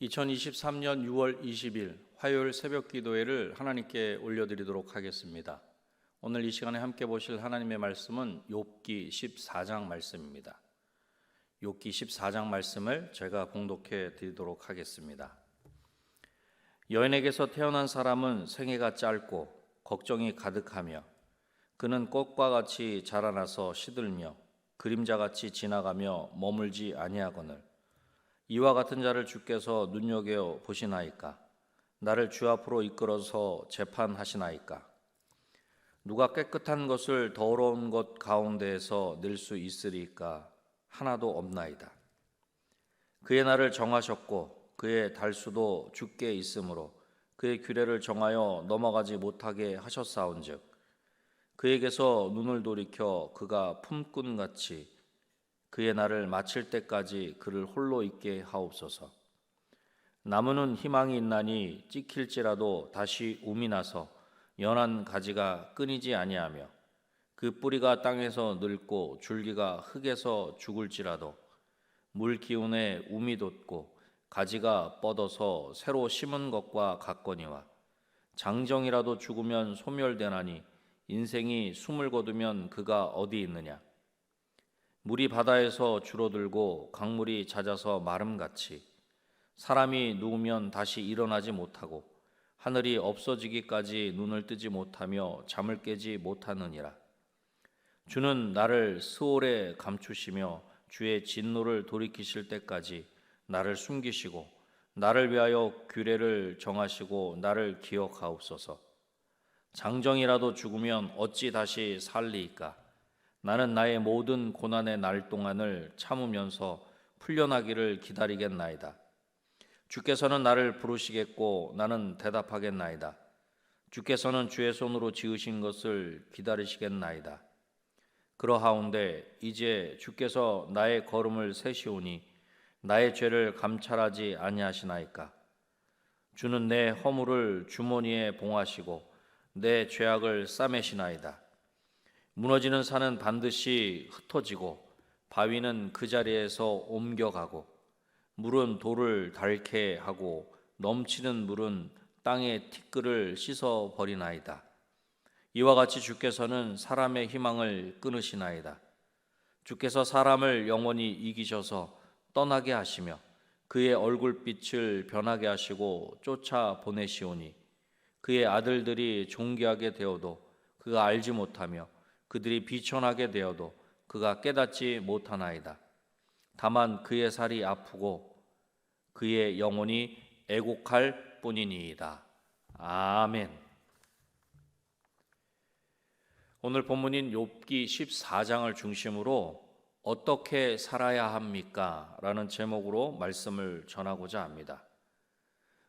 2023년 6월 20일 화요일 새벽 기도회를 하나님께 올려드리도록 하겠습니다. 오늘 이 시간에 함께 보실 하나님의 말씀은 욥기 14장 말씀입니다. 욥기 14장 말씀을 제가 공독해 드리도록 하겠습니다. 여인에게서 태어난 사람은 생애가 짧고 걱정이 가득하며 그는 꽃과 같이 자라나서 시들며 그림자같이 지나가며 머물지 아니하거늘 이와 같은 자를 주께서 눈여겨 보시나이까? 나를 주 앞으로 이끌어서 재판하시나이까? 누가 깨끗한 것을 더러운 것 가운데에서 낼 수 있으리까? 하나도 없나이다. 그의 날을 정하셨고 그의 달수도 주께 있으므로 그의 규례를 정하여 넘어가지 못하게 하셨사온즉 그에게서 눈을 돌이켜 그가 품꾼같이 그의 날을 마칠 때까지 그를 홀로 있게 하옵소서. 나무는 희망이 있나니 찍힐지라도 다시 움이 나서 연한 가지가 끊이지 아니하며 그 뿌리가 땅에서 늙고 줄기가 흙에서 죽을지라도 물 기운에 움이 돋고 가지가 뻗어서 새로 심은 것과 같거니와 장정이라도 죽으면 소멸되나니 인생이 숨을 거두면 그가 어디 있느냐 물이 바다에서 줄어들고 강물이 잦아서 마름같이 사람이 누우면 다시 일어나지 못하고 하늘이 없어지기까지 눈을 뜨지 못하며 잠을 깨지 못하느니라. 주는 나를 스올에 감추시며 주의 진노를 돌이키실 때까지 나를 숨기시고 나를 위하여 규례를 정하시고 나를 기억하옵소서. 장정이라도 죽으면 어찌 다시 살리이까 나는 나의 모든 고난의 날 동안을 참으면서 풀려나기를 기다리겠나이다. 주께서는 나를 부르시겠고 나는 대답하겠나이다. 주께서는 주의 손으로 지으신 것을 기다리시겠나이다. 그러하운데 이제 주께서 나의 걸음을 세시오니 나의 죄를 감찰하지 아니하시나이까. 주는 내 허물을 주머니에 봉하시고 내 죄악을 싸매시나이다. 무너지는 산은 반드시 흩어지고 바위는 그 자리에서 옮겨가고 물은 돌을 닳게 하고 넘치는 물은 땅의 티끌을 씻어 버리나이다. 이와 같이 주께서는 사람의 희망을 끊으시나이다. 주께서 사람을 영원히 이기셔서 떠나게 하시며 그의 얼굴빛을 변하게 하시고 쫓아 보내시오니 그의 아들들이 존귀하게 되어도 그가 알지 못하며 그들이 비천하게 되어도 그가 깨닫지 못하나이다. 다만 그의 살이 아프고 그의 영혼이 애곡할 뿐이니이다. 아멘. 오늘 본문인 욥기 14장을 중심으로 어떻게 살아야 합니까? 라는 제목으로 말씀을 전하고자 합니다.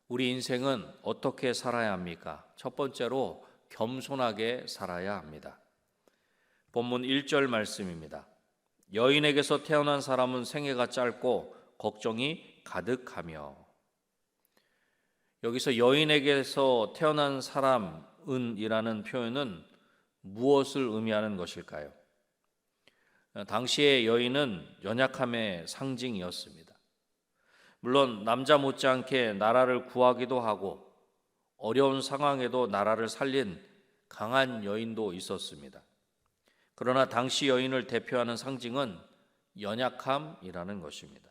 우리 인생은 어떻게 살아야 합니까? 첫 번째로 겸손하게 살아야 합니다. 본문 1절 말씀입니다. 여인에게서 태어난 사람은 생애가 짧고 걱정이 가득하며 여기서 여인에게서 태어난 사람은이라는 표현은 무엇을 의미하는 것일까요? 당시의 여인은 연약함의 상징이었습니다. 물론 남자 못지않게 나라를 구하기도 하고 어려운 상황에도 나라를 살린 강한 여인도 있었습니다. 그러나 당시 여인을 대표하는 상징은 연약함이라는 것입니다.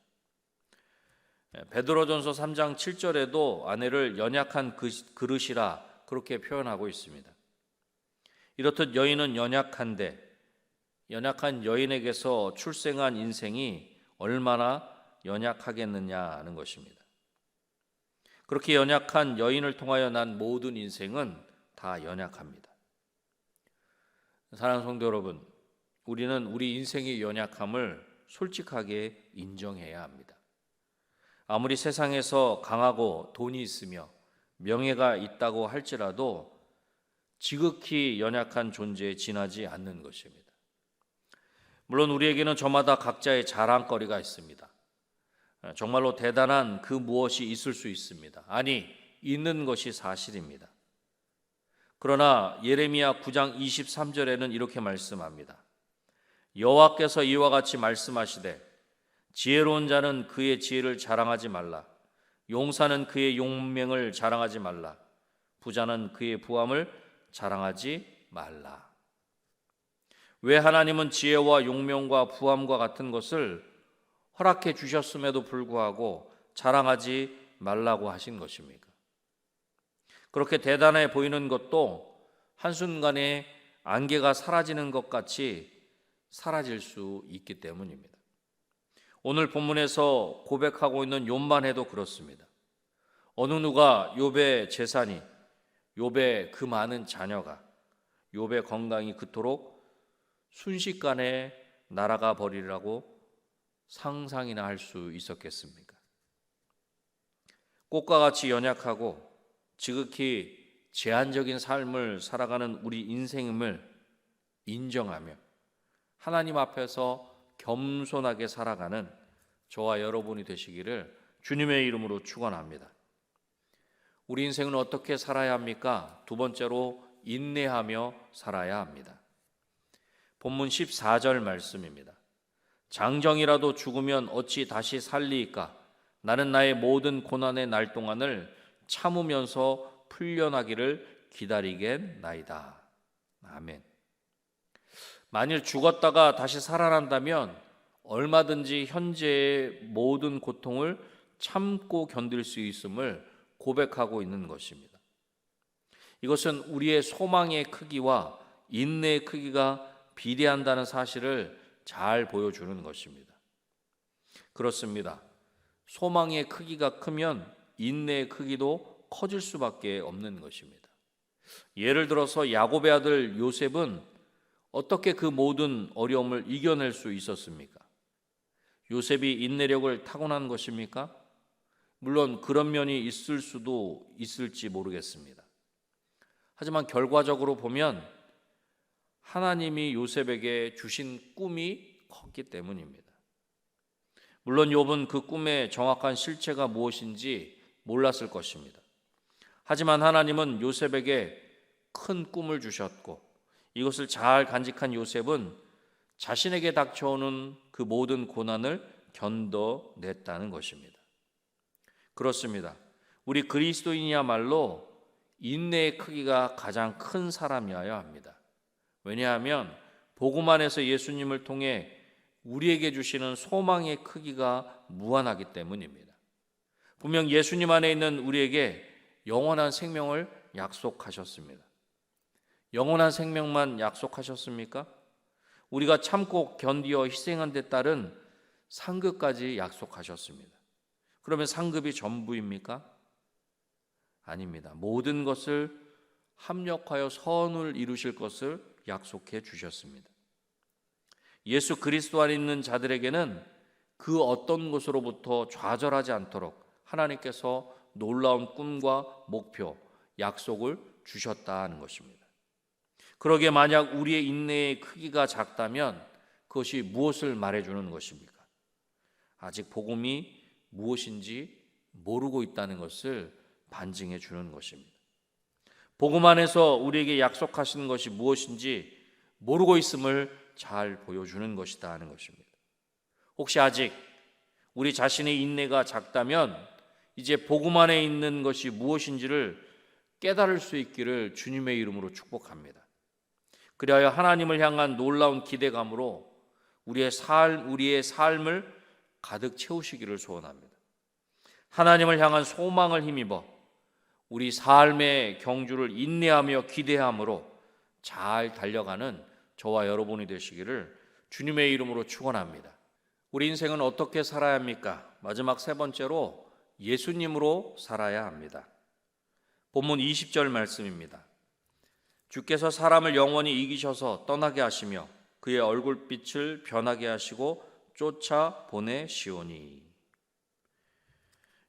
예, 베드로전서 3장 7절에도 아내를 연약한 그, 그릇이라 그렇게 표현하고 있습니다. 이렇듯 여인은 연약한데 연약한 여인에게서 출생한 인생이 얼마나 연약하겠느냐는 것입니다. 그렇게 연약한 여인을 통하여 난 모든 인생은 다 연약합니다. 사랑하는 성도 여러분, 우리는 우리 인생의 연약함을 솔직하게 인정해야 합니다. 아무리 세상에서 강하고 돈이 있으며 명예가 있다고 할지라도 지극히 연약한 존재에 지나지 않는 것입니다. 물론 우리에게는 저마다 각자의 자랑거리가 있습니다. 정말로 대단한 그 무엇이 있을 수 있습니다. 아니, 있는 것이 사실입니다. 그러나 예레미야 9장 23절에는 이렇게 말씀합니다. 여호와께서 이와 같이 말씀하시되 지혜로운 자는 그의 지혜를 자랑하지 말라. 용사는 그의 용맹을 자랑하지 말라. 부자는 그의 부함을 자랑하지 말라. 왜 하나님은 지혜와 용명과 부함과 같은 것을 허락해 주셨음에도 불구하고 자랑하지 말라고 하신 것입니까? 그렇게 대단해 보이는 것도 한순간에 안개가 사라지는 것 같이 사라질 수 있기 때문입니다. 오늘 본문에서 고백하고 있는 욥만 해도 그렇습니다. 어느 누가 욥의 재산이 욥의 그 많은 자녀가 욥의 건강이 그토록 순식간에 날아가 버리라고 상상이나 할 수 있었겠습니까? 꽃과 같이 연약하고 지극히 제한적인 삶을 살아가는 우리 인생임을 인정하며 하나님 앞에서 겸손하게 살아가는 저와 여러분이 되시기를 주님의 이름으로 축원합니다. 우리 인생은 어떻게 살아야 합니까? 두 번째로 인내하며 살아야 합니다. 본문 14절 말씀입니다. 장정이라도 죽으면 어찌 다시 살리이까? 나는 나의 모든 고난의 날 동안을 참으면서 풀려나기를 기다리겠나이다. 아멘. 만일 죽었다가 다시 살아난다면 얼마든지 현재의 모든 고통을 참고 견딜 수 있음을 고백하고 있는 것입니다. 이것은 우리의 소망의 크기와 인내의 크기가 비례한다는 사실을 잘 보여주는 것입니다. 그렇습니다. 소망의 크기가 크면 인내의 크기도 커질 수밖에 없는 것입니다. 예를 들어서 야곱의 아들 요셉은 어떻게 그 모든 어려움을 이겨낼 수 있었습니까? 요셉이 인내력을 타고난 것입니까? 물론 그런 면이 있을 수도 있을지 모르겠습니다. 하지만 결과적으로 보면 하나님이 요셉에게 주신 꿈이 컸기 때문입니다. 물론 욥은 그 꿈의 정확한 실체가 무엇인지 몰랐을 것입니다. 하지만 하나님은 요셉에게 큰 꿈을 주셨고 이것을 잘 간직한 요셉은 자신에게 닥쳐오는 그 모든 고난을 견뎌냈다는 것입니다. 그렇습니다. 우리 그리스도인이야말로 인내의 크기가 가장 큰 사람이어야 합니다. 왜냐하면 복음 안에서 예수님을 통해 우리에게 주시는 소망의 크기가 무한하기 때문입니다. 분명 예수님 안에 있는 우리에게 영원한 생명을 약속하셨습니다. 영원한 생명만 약속하셨습니까? 우리가 참고 견디어 희생한 데 따른 상급까지 약속하셨습니다. 그러면 상급이 전부입니까? 아닙니다. 모든 것을 합력하여 선을 이루실 것을 약속해 주셨습니다. 예수 그리스도 안에 있는 자들에게는 그 어떤 것으로부터 좌절하지 않도록 하나님께서 놀라운 꿈과 목표, 약속을 주셨다는 것입니다. 그러게 만약 우리의 인내의 크기가 작다면 그것이 무엇을 말해주는 것입니까? 아직 복음이 무엇인지 모르고 있다는 것을 반증해 주는 것입니다. 복음 안에서 우리에게 약속하시는 것이 무엇인지 모르고 있음을 잘 보여주는 것이다 하는 것입니다. 혹시 아직 우리 자신의 인내가 작다면 이제 복음 안에 있는 것이 무엇인지를 깨달을 수 있기를 주님의 이름으로 축복합니다. 그리하여 하나님을 향한 놀라운 기대감으로 우리의 삶, 우리의 삶을 가득 채우시기를 소원합니다. 하나님을 향한 소망을 힘입어 우리 삶의 경주를 인내하며 기대함으로 잘 달려가는 저와 여러분이 되시기를 주님의 이름으로 축원합니다. 우리 인생은 어떻게 살아야 합니까? 마지막 세 번째로 예수님으로 살아야 합니다. 본문 20절 말씀입니다. 주께서 사람을 영원히 이기셔서 떠나게 하시며 그의 얼굴빛을 변하게 하시고 쫓아 보내시오니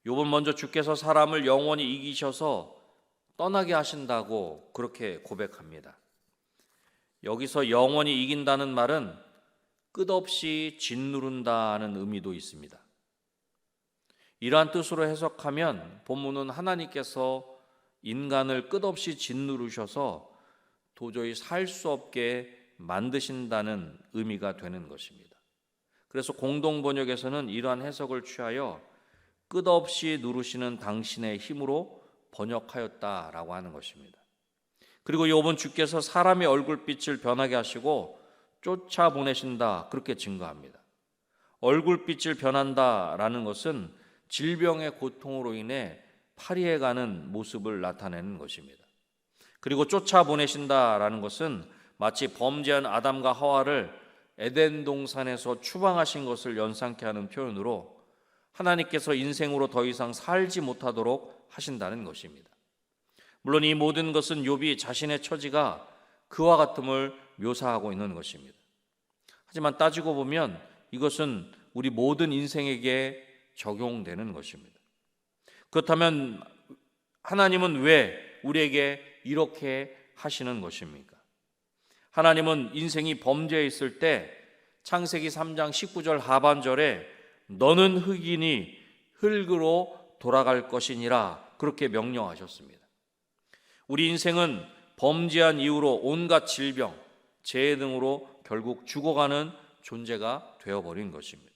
요번 먼저 주께서 사람을 영원히 이기셔서 떠나게 하신다고 그렇게 고백합니다. 여기서 영원히 이긴다는 말은 끝없이 짓누른다는 의미도 있습니다. 이러한 뜻으로 해석하면 본문은 하나님께서 인간을 끝없이 짓누르셔서 도저히 살 수 없게 만드신다는 의미가 되는 것입니다. 그래서 공동 번역에서는 이러한 해석을 취하여 끝없이 누르시는 당신의 힘으로 번역하였다라고 하는 것입니다. 그리고 요번 주께서 사람의 얼굴빛을 변하게 하시고 쫓아 보내신다 그렇게 증거합니다. 얼굴빛을 변한다라는 것은 질병의 고통으로 인해 파리해 가는 모습을 나타내는 것입니다. 그리고 쫓아 보내신다라는 것은 마치 범죄한 아담과 하와를 에덴 동산에서 추방하신 것을 연상케 하는 표현으로 하나님께서 인생으로 더 이상 살지 못하도록 하신다는 것입니다. 물론 이 모든 것은 욥이 자신의 처지가 그와 같음을 묘사하고 있는 것입니다. 하지만 따지고 보면 이것은 우리 모든 인생에게 적용되는 것입니다. 그렇다면 하나님은 왜 우리에게 이렇게 하시는 것입니까? 하나님은 인생이 범죄에 있을 때 창세기 3장 19절 하반절에 너는 흙이니 흙으로 돌아갈 것이니라 그렇게 명령하셨습니다. 우리 인생은 범죄한 이후로 온갖 질병, 재해 등으로 결국 죽어가는 존재가 되어버린 것입니다.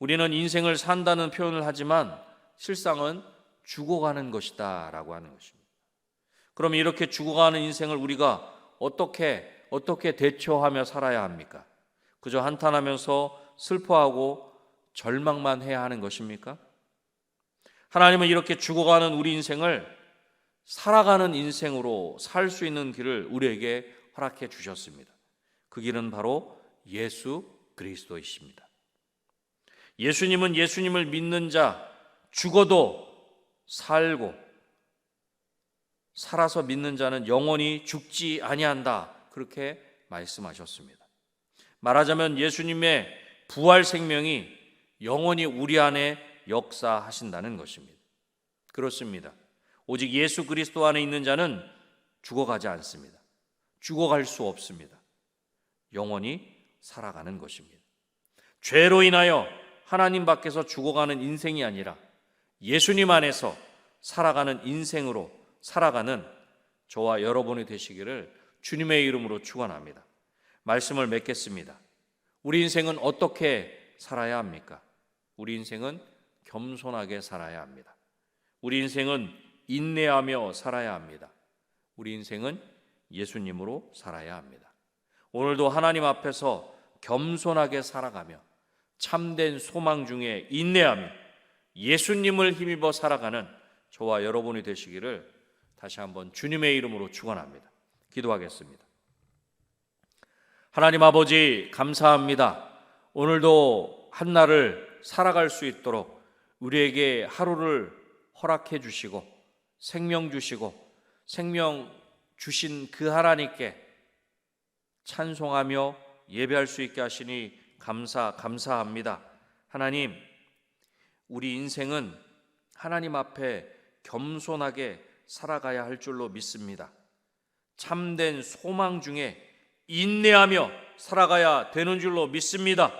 우리는 인생을 산다는 표현을 하지만 실상은 죽어가는 것이다 라고 하는 것입니다. 그럼 이렇게 죽어가는 인생을 우리가 어떻게, 어떻게 대처하며 살아야 합니까? 그저 한탄하면서 슬퍼하고 절망만 해야 하는 것입니까? 하나님은 이렇게 죽어가는 우리 인생을 살아가는 인생으로 살 수 있는 길을 우리에게 허락해 주셨습니다. 그 길은 바로 예수 그리스도이십니다. 예수님은 예수님을 믿는 자 죽어도 살고 살아서 믿는 자는 영원히 죽지 아니한다. 그렇게 말씀하셨습니다. 말하자면 예수님의 부활 생명이 영원히 우리 안에 역사하신다는 것입니다. 그렇습니다. 오직 예수 그리스도 안에 있는 자는 죽어가지 않습니다. 죽어갈 수 없습니다. 영원히 살아가는 것입니다. 죄로 인하여 하나님 밖에서 죽어가는 인생이 아니라 예수님 안에서 살아가는 인생으로 살아가는 저와 여러분이 되시기를 주님의 이름으로 축원합니다. 말씀을 맺겠습니다. 우리 인생은 어떻게 살아야 합니까? 우리 인생은 겸손하게 살아야 합니다. 우리 인생은 인내하며 살아야 합니다. 우리 인생은 예수님으로 살아야 합니다. 오늘도 하나님 앞에서 겸손하게 살아가며 참된 소망 중에 인내하며 예수님을 힘입어 살아가는 저와 여러분이 되시기를 다시 한번 주님의 이름으로 축원합니다. 기도하겠습니다. 하나님 아버지 감사합니다. 오늘도 한 날을 살아갈 수 있도록 우리에게 하루를 허락해 주시고 생명 주시고 생명 주신 그 하나님께 찬송하며 예배할 수 있게 하시니 감사 감사합니다. 하나님 우리 인생은 하나님 앞에 겸손하게 살아가야 할 줄로 믿습니다. 참된 소망 중에 인내하며 살아가야 되는 줄로 믿습니다.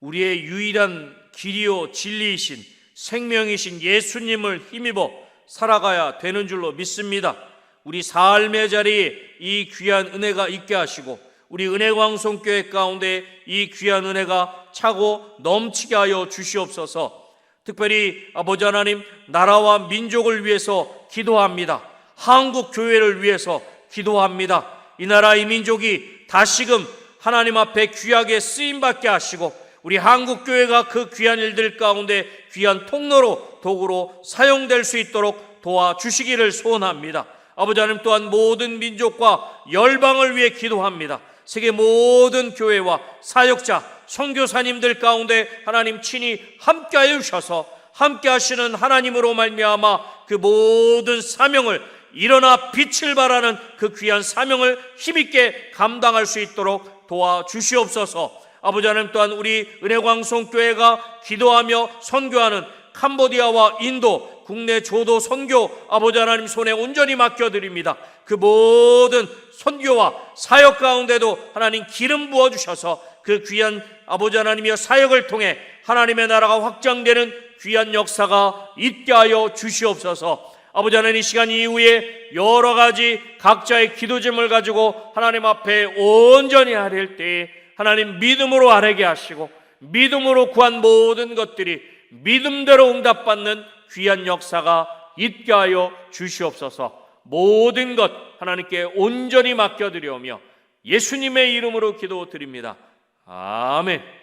우리의 유일한 길이요 진리이신 생명이신 예수님을 힘입어 살아가야 되는 줄로 믿습니다. 우리 삶의 자리에 이 귀한 은혜가 있게 하시고 우리 은혜광송교회 가운데 이 귀한 은혜가 차고 넘치게 하여 주시옵소서. 특별히 아버지 하나님 나라와 민족을 위해서 기도합니다. 한국 교회를 위해서 기도합니다. 이 나라 이 민족이 다시금 하나님 앞에 귀하게 쓰임 받게 하시고 우리 한국 교회가 그 귀한 일들 가운데 귀한 통로로 도구로 사용될 수 있도록 도와 주시기를 소원합니다. 아버지 하나님 또한 모든 민족과 열방을 위해 기도합니다. 세계 모든 교회와 사역자, 선교사님들 가운데 하나님 친히 함께하여 주셔서 함께 하시는 하나님으로 말미암아 그 모든 사명을 일어나 빛을 발하는 그 귀한 사명을 힘있게 감당할 수 있도록 도와 주시옵소서. 아버지 하나님 또한 우리 은혜광송 교회가 기도하며 선교하는 캄보디아와 인도 국내 조도 선교 아버지 하나님 손에 온전히 맡겨 드립니다. 그 모든 선교와 사역 가운데도 하나님 기름 부어 주셔서 그 귀한 아버지 하나님의 사역을 통해 하나님의 나라가 확장되는 귀한 역사가 있게 하여 주시옵소서. 아버지 하나님 이 시간 이후에 여러 가지 각자의 기도 제목을 가지고 하나님 앞에 온전히 아랠 때에 하나님 믿음으로 아뢰게 하시고 믿음으로 구한 모든 것들이 믿음대로 응답받는 귀한 역사가 있게 하여 주시옵소서. 모든 것 하나님께 온전히 맡겨드려오며 예수님의 이름으로 기도드립니다. 아멘.